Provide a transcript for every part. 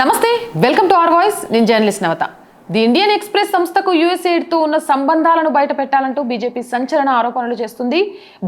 నమస్తే welcome to our voice. నేను journalist Navatha. The Indian Express సంస్థకు యుఎస్ఏడ్తో ఉన్న సంబంధాలను బయట పెట్టాలంటూ బీజేపీ సంచలన ఆరోపణలు చేస్తుంది.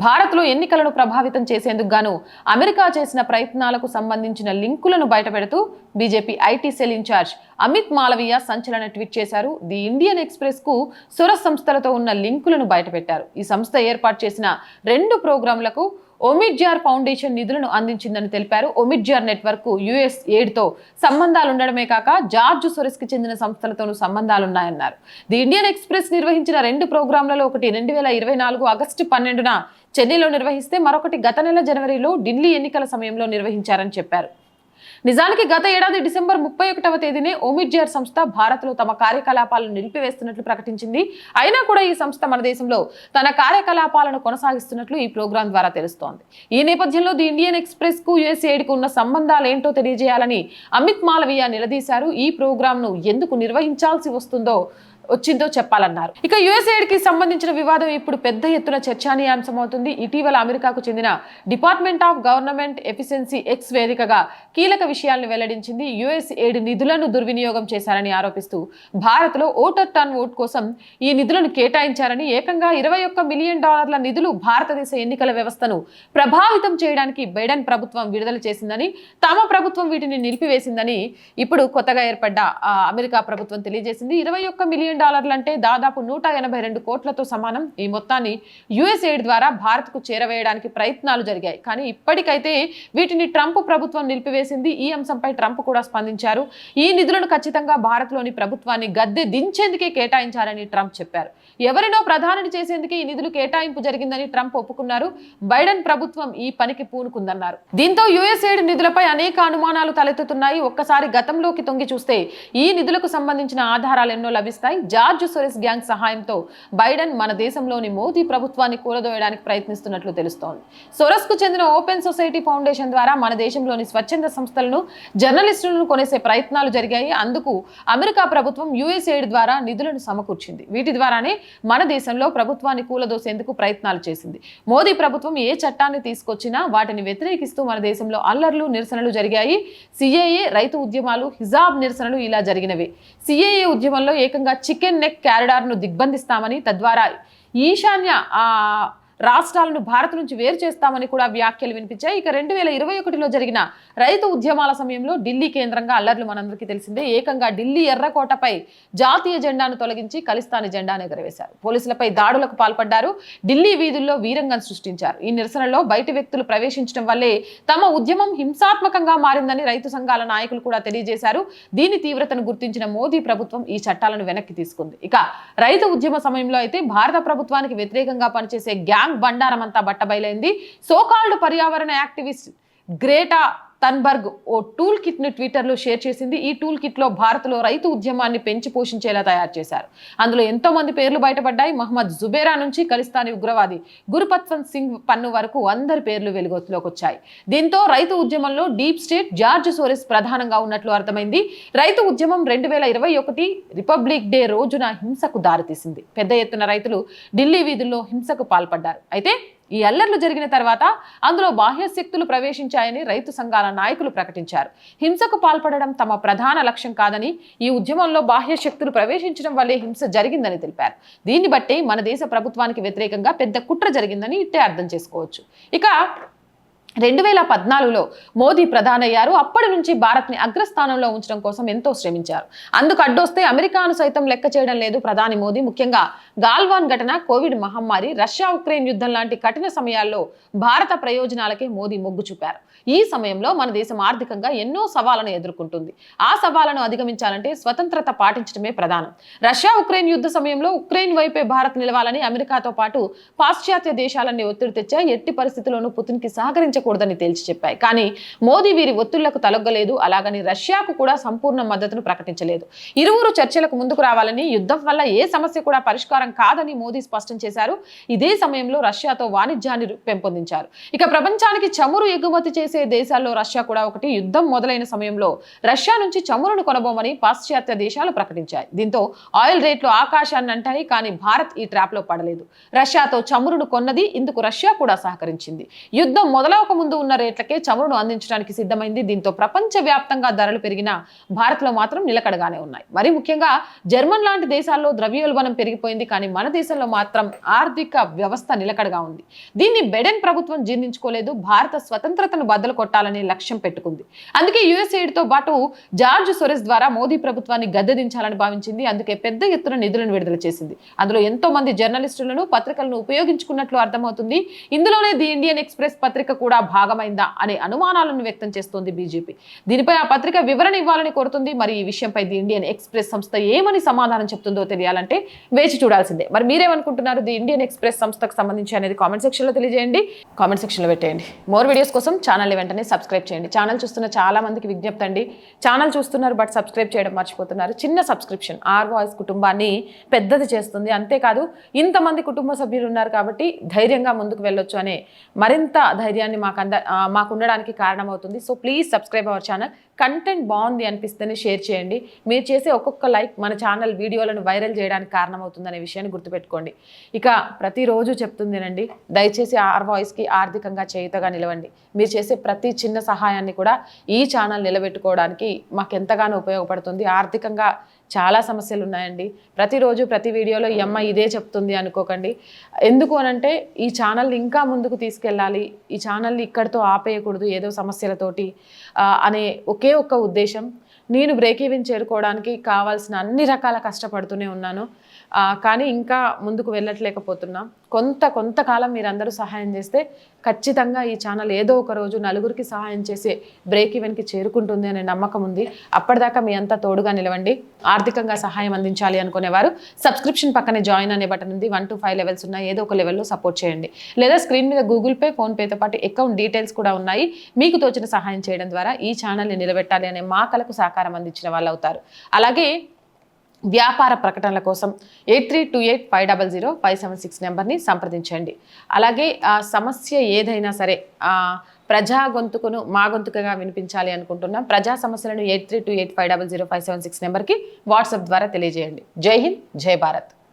భారత్లో ఎన్నికలను ప్రభావితం చేసేందుకు గాను అమెరికా చేసిన ప్రయత్నాలకు సంబంధించిన లింకులను బయటపెడుతూ BJP IT cell in-charge Amit Malviya సంచలన ట్వీట్ చేశారు. ది ఇండియన్ ఎక్స్ప్రెస్కు సుర సంస్థలతో ఉన్న లింకులను బయటపెట్టారు ఈ సంస్థ ఏర్పాటు చేసిన రెండు ప్రోగ్రాంలకు ఒమిడ్జార్ ఫౌండేషన్ నిధులను అందించిందని తెలిపారు. ఒమిడ్జార్ నెట్వర్క్ యుఎస్ ఎయిడ్తో సంబంధాలు ఉండడమే కాక జార్జ్ సొరెస్కి చెందిన సంస్థలతోనూ సంబంధాలున్నాయన్నారు. ది ఇండియన్ ఎక్స్ప్రెస్ నిర్వహించిన రెండు ప్రోగ్రాంలలో ఒకటి రెండు వేల ఇరవై నాలుగు ఆగస్టు పన్నెండున చెన్నైలో నిర్వహిస్తే మరొకటి గత నెల జనవరిలో ఢిల్లీ ఎన్నికల సమయంలో నిర్వహించారని చెప్పారు. నిజానికి గత ఏడాది డిసెంబర్ ముప్పై ఒకటవ తేదీనే ఓమిడ్జియర్ సంస్థ భారత్లో తమ కార్యకలాపాలను నిలిపివేస్తున్నట్లు ప్రకటించింది. అయినా కూడా ఈ సంస్థ మన దేశంలో తన కార్యకలాపాలను కొనసాగిస్తున్నట్లు ఈ ప్రోగ్రాం ద్వారా తెలుస్తోంది. ఈ నేపథ్యంలో ది ఇండియన్ ఎక్స్ప్రెస్కు యుఎస్ఏడ్కు ఉన్న సంబంధాలు ఏంటో తెలియజేయాలని అమిత్ మాలవీయ నిలదీశారు. ఈ ప్రోగ్రాంను ఎందుకు నిర్వహించాల్సి వస్తుందో వచ్చిందో చెప్పాలన్నారు. ఇక యుఎస్ఏడ్కి సంబంధించిన వివాదం ఇప్పుడు పెద్ద ఎత్తున చర్చానీయాంశమవుతుంది. ఇటీవల అమెరికాకు చెందిన department of government efficiency X వేదికగా కీలక విషయాలను వెల్లడించింది. యుఎస్ ఎయిడ్ నిధులను దుర్వినియోగం చేశారని ఆరోపిస్తూ భారత్లో ఓటర్ టర్న్ ఓట్ కోసం ఈ నిధులను కేటాయించారని ఏకంగా ఇరవై ఒక్క మిలియన్ డాలర్ల నిధులు భారతదేశ ఎన్నికల వ్యవస్థను ప్రభావితం చేయడానికి బైడెన్ ప్రభుత్వం విడుదల చేసిందని తమ ప్రభుత్వం వీటిని నిలిపివేసిందని ఇప్పుడు కొత్తగా ఏర్పడ్డ అమెరికా ప్రభుత్వం తెలియజేసింది. ఇరవై ఒక్క మిలియన్ డాలర్లు అంటే దాదాపు నూట ఎనభై రెండు కోట్లతో సమానం. ఈ మొత్తాన్ని యుఎస్ఎయిడ్ ద్వారా భారత్కు చేరవేయడానికి ప్రయత్నాలు జరిగాయి. కానీ ఇప్పటికైతే వీటిని ట్రంప్ ప్రభుత్వం నిలిపివేసింది. ఈ అంశంపై ట్రంప్ కూడా స్పందించారు. ఈ నిధులను ఖచ్చితంగా భారత్లోని ప్రభుత్వాన్ని గద్దె దించేందుకే కేటాయించారని ట్రంప్ చెప్పారు. ఎవరినో ప్రధానిని చేసేందుకే ఈ నిధులు కేటాయింపు జరిగిందని ట్రంప్ ఒప్పుకున్నారు. బైడెన్ ప్రభుత్వం ఈ పనికి పూనుకుందన్నారు. దీంతో యుఎస్ఎయిడ్ నిధులపై అనేక అనుమానాలు తలెత్తుతున్నాయి. ఒక్కసారి గతంలోకి తొంగి చూస్తే ఈ నిధులకు సంబంధించిన ఆధారాలు ఎన్నో లభిస్తాయి. జార్జ్ సొరెస్ గ్యాంగ్ సహాయంతో బైడెన్ మన దేశంలోని మోదీ ప్రభుత్వాన్ని కూలదోయడానికి ప్రయత్నిస్తున్నట్లు తెలుస్తోంది. సొరస్కు చెందిన ఓపెన్ సొసైటీ ఫౌండేషన్ ద్వారా మన దేశంలోని స్వచ్ఛంద సంస్థలను జర్నలిస్టులను కొనేసే ప్రయత్నాలు జరిగాయి. అందుకు అమెరికా ప్రభుత్వం యుఎస్ ద్వారా నిధులను సమకూర్చింది. వీటి ద్వారానే మన దేశంలో ప్రభుత్వాన్ని కూలదోసేందుకు ప్రయత్నాలు చేసింది. మోదీ ప్రభుత్వం ఏ చట్టాన్ని తీసుకొచ్చినా వాటిని వ్యతిరేకిస్తూ మన దేశంలో అల్లర్లు నిరసనలు జరిగాయి. సిఏఏ రైతు ఉద్యమాలు హిజాబ్ నిరసనలు ఇలా జరిగినవి. సిఏఏ ఉద్యమంలో ఏకంగా చికెన్ నెక్ క్యారిడార్ను దిగ్బంధిస్తామని తద్వారా ఈశాన్య ఆ రాష్ట్రాలను భారత్ నుంచి వేరు చేస్తామని కూడా వ్యాఖ్యలు వినిపించాయి. ఇక రెండు వేల ఇరవై ఒకటిలో జరిగిన రైతు ఉద్యమాల సమయంలో ఢిల్లీ కేంద్రంగా అల్లర్లు మనందరికీ తెలిసిందే. ఏకంగా ఢిల్లీ ఎర్రకోటపై జాతీయ జెండాను తొలగించి ఖలిస్తానీ జెండాను ఎగరవేశారు. పోలీసులపై దాడులకు పాల్పడ్డారు. ఢిల్లీ వీధుల్లో వీరంగం సృష్టించారు. ఈ నిరసనలో బయటి వ్యక్తులు ప్రవేశించడం వల్లే తమ ఉద్యమం హింసాత్మకంగా మారిందని రైతు సంఘాల నాయకులు కూడా తెలియజేశారు. దీని తీవ్రతను గుర్తించిన మోదీ ప్రభుత్వం ఈ చట్టాలను వెనక్కి తీసుకుంది. ఇక రైతు ఉద్యమ సమయంలో అయితే భారత ప్రభుత్వానికి వ్యతిరేకంగా పనిచేసే గ్యాంగ్ బండారం అంతా బట్టబయలైంది. సోకాల్డ్ పర్యావరణ యాక్టివిస్ట్ గ్రేటా తన్బర్గ్ ఓ టూల్ కిట్ను షేర్ చేసింది. ఈ టూల్ కిట్లో భారత్లో రైతు ఉద్యమాన్ని పెంచి పోషించేలా తయారు చేశారు. అందులో ఎంతో మంది పేర్లు బయటపడ్డాయి. మహమ్మద్ జుబేరా నుంచి ఖలిస్తానీ ఉగ్రవాది గురుపత్వంత్ సింగ్ పన్ను వరకు అందరి పేర్లు వెలుగులోకి వచ్చాయి. దీంతో రైతు ఉద్యమంలో డీప్ స్టేట్ జార్జ్ సోరెస్ ప్రధానంగా ఉన్నట్లు అర్థమైంది. రైతు ఉద్యమం రెండు వేల ఇరవై ఒకటి రిపబ్లిక్ డే రోజున హింసకు దారితీసింది. పెద్ద ఎత్తున రైతులు ఢిల్లీ వీధుల్లో హింసకు పాల్పడ్డారు. అయితే ఈ అల్లర్లు జరిగిన తర్వాత అందులో బాహ్య శక్తులు ప్రవేశించాయని రైతు సంఘాల నాయకులు ప్రకటించారు. హింసకు పాల్పడడం తమ ప్రధాన లక్ష్యం కాదని ఈ ఉద్యమంలో బాహ్య శక్తులు ప్రవేశించడం వల్లే హింస జరిగిందని తెలిపారు. దీన్ని బట్టి మన దేశ ప్రభుత్వానికి వ్యతిరేకంగా పెద్ద కుట్ర జరిగిందని ఇట్టే అర్థం చేసుకోవచ్చు. ఇక రెండు వేల పద్నాలుగులో మోదీ ప్రధానయ్యారు. అప్పటి నుంచి భారత్ని అగ్రస్థానంలో ఉంచడం కోసం ఎంతో శ్రమించారు. అందుకు అడ్డొస్తే అమెరికాను సైతం లెక్క చేయడం లేదు ప్రధాని మోదీ. ముఖ్యంగా గాల్వాన్ ఘటన కోవిడ్ మహమ్మారి రష్యా ఉక్రెయిన్ యుద్ధం లాంటి కఠిన సమయాల్లో భారత ప్రయోజనాలకే మోదీ మొగ్గు చూపారు. ఈ సమయంలో మన దేశం ఆర్థికంగా ఎన్నో సవాళ్ళను ఎదుర్కొంటుంది. ఆ సవాళ్ళను అధిగమించాలంటే స్వతంత్రత పాటించడమే ప్రధానం. రష్యా ఉక్రెయిన్ యుద్ధ సమయంలో ఉక్రెయిన్ వైపే భారత్ నిలవాలని అమెరికాతో పాటు పాశ్చాత్య దేశాలన్నీ ఒత్తిడి తెచ్చా ఎట్టి పరిస్థితుల్లోనూ పుతిన్కి సహకరించ సహకరించకూడదని తేల్చి చెప్పాయి. కానీ మోదీ వీరి ఒత్తిళ్ళకు తలొగ్గలేదు. అలాగని రష్యాకు కూడా సంపూర్ణ మద్దతును ప్రకటించలేదు. ఇరువురు చర్చలకు ముందుకు రావాలని యుద్ధం వల్ల ఏ సమస్య కూడా పరిష్కారం కాదని మోదీ స్పష్టం చేశారు. ఇదే సమయంలో రష్యాతో వాణిజ్యాన్ని పెంపొందించారు. ఇక ప్రపంచానికి చమురు ఎగుమతి చేసే దేశాల్లో రష్యా కూడా ఒకటి. యుద్ధం మొదలైన సమయంలో రష్యా నుంచి చమురును కొనబోమని పాశ్చాత్య దేశాలు ప్రకటించాయి. దీంతో ఆయిల్ రేట్లు ఆకాశాన్ని అంటాయి. కానీ భారత్ ఈ ట్రాప్లో పడలేదు. రష్యాతో చమురును కొన్నది ఇందుకు రష్యా కూడా సహకరించింది. యుద్ధం మొదలవక ముందు ఉన్న రేట్లకే చమురును అందించడానికి సిద్ధమైంది. దీంతో ప్రపంచవ్యాప్తంగా ధరలు పెరిగిన భారత్లో మాత్రం నిలకడగానే ఉన్నాయి. మరి ముఖ్యంగా జర్మన్ లాంటి దేశాల్లో ద్రవ్యోల్బణం పెరిగిపోయింది. కానీ మన దేశంలో మాత్రం ఆర్థిక వ్యవస్థ నిలకడగా ఉంది. దీన్ని బెడెన్ ప్రభుత్వం జీర్ణించుకోలేదు. భారత స్వతంత్రతను బద్దలు కొట్టాలనే లక్ష్యం పెట్టుకుంది. అందుకే యుఎస్ఏడ్తో పాటు జార్జ్ సొరెస్ ద్వారా మోదీ ప్రభుత్వాన్ని గద్దెదించాలని భావించింది. అందుకే పెద్ద ఎత్తున నిధులను విడుదల చేసింది. అందులో ఎంతో మంది జర్నలిస్టులను పత్రికలను ఉపయోగించుకున్నట్లు అర్థమవుతుంది. ఇందులోనే ది ఇండియన్ ఎక్స్ప్రెస్ పత్రిక కూడా భాగమైందా అనే అనుమానాలను వ్యక్తం చేస్తోంది బీజేపీ. దీనిపై ఆ పత్రిక వివరణ ఇవ్వాలని కోరుతుంది. మరి ఈ విషయంపై ది ఇండియన్ ఎక్స్ప్రెస్ సంస్థ ఏమని సమాధానం చెప్తుందో తెలియాలంటే వేచి చూడాల్సిందే. మరి మీరేమనుకుంటున్నారు? ది ఇండియన్ ఎక్స్ప్రెస్ సంస్థకు సంబంధించి అనేది కామెంట్ సెక్షన్లో తెలియజేయండి. కామెంట్ సెక్షన్లో పెట్టేయండి. మోర్ వీడియోస్ కోసం ఛానల్ వెంటనే సబ్స్క్రైబ్ చేయండి. ఛానల్ చూస్తున్న చాలా మందికి విజ్ఞప్తి అండి. ఛానల్ చూస్తున్నారు బట్ సబ్స్క్రైబ్ చేయడం మర్చిపోతున్నారు. చిన్న సబ్స్క్రిప్షన్ ఆర్ వాయిస్ కుటుంబాన్ని పెద్దది చేస్తుంది. అంతేకాదు ఇంతమంది కుటుంబ సభ్యులు ఉన్నారు కాబట్టి ధైర్యంగా ముందుకు వెళ్ళొచ్చు అనే మరింత ధైర్యాన్ని మాకు మాకు అంద మాకు ఉండడానికి కారణమవుతుంది. So please subscribe our channel content బాగుంది అనిపిస్తేనే షేర్ చేయండి. మీరు చేసే ఒక్కొక్క లైక్ మన ఛానల్ వీడియోలను వైరల్ చేయడానికి కారణమవుతుందనే విషయాన్ని గుర్తుపెట్టుకోండి. ఇక ప్రతిరోజు చెప్తుందేనండి దయచేసి ఆర్ వాయిస్కి ఆర్థికంగా చేయుతగా నిలవండి. మీరు చేసే ప్రతి చిన్న సహాయాన్ని కూడా ఈ ఛానల్ నిలబెట్టుకోవడానికి మాకు ఎంతగానో ఉపయోగపడుతుంది. ఆర్థికంగా చాలా సమస్యలు ఉన్నాయండి ప్రతిరోజు ప్రతి వీడియోలో ఈ అమ్మ ఇదే చెప్తుంది అనుకోకండి. ఎందుకు అనంటే ఈ ఛానల్ని ఇంకా ముందుకు తీసుకెళ్ళాలి. ఈ ఛానల్ని ఇక్కడితో ఆపేయకూడదు ఏదో సమస్యలతోటి అనే ఒకే ఒక్క ఉద్దేశం. నేను బ్రేక్ ఈవెన్ చేరుకోవడానికి కావాల్సిన అన్ని రకాల కష్టపడుతూనే ఉన్నాను. కానీ ఇంకా ముందుకు వెళ్ళట్లేకపోతున్నాం. కొంత కొంతకాలం మీరందరూ సహాయం చేస్తే ఖచ్చితంగా ఈ ఛానల్ ఏదో ఒక రోజు నలుగురికి సహాయం చేసే బ్రేక్ ఈవెన్కి చేరుకుంటుంది అనే నమ్మకం ఉంది. అప్పటిదాకా మీ అంతా తోడుగా నిలవండి. ఆర్థికంగా సహాయం అందించాలి అనుకునేవారు. సబ్స్క్రిప్షన్ పక్కనే జాయిన్ అనే బటన్ ఉంది. వన్ టు ఫైవ్ లెవెల్స్ ఉన్నాయి. ఏదో ఒక లెవెల్లో సపోర్ట్ చేయండి. లేదా స్క్రీన్ మీద గూగుల్ పే ఫోన్పేతో పాటు అకౌంట్ డీటెయిల్స్ కూడా ఉన్నాయి. మీకు తోచిన సహాయం చేయడం ద్వారా ఈ ఛానల్ని నిలబెట్టాలి అనే మా కలకు సహకారం అందించిన వాళ్ళు అవుతారు అలాగే వ్యాపార ప్రకటనల కోసం eight three two eight five double zero five seven six నెంబర్ని సంప్రదించండి. అలాగే ఆ సమస్య ఏదైనా సరే ప్రజా గొంతుకును మా గొంతుకగా వినిపించాలి అనుకుంటున్నాం. ప్రజా సమస్యలను eight three two eight five double zero five seven six నెంబర్కి వాట్సాప్ ద్వారా తెలియజేయండి. జై హింద్ జై భారత్.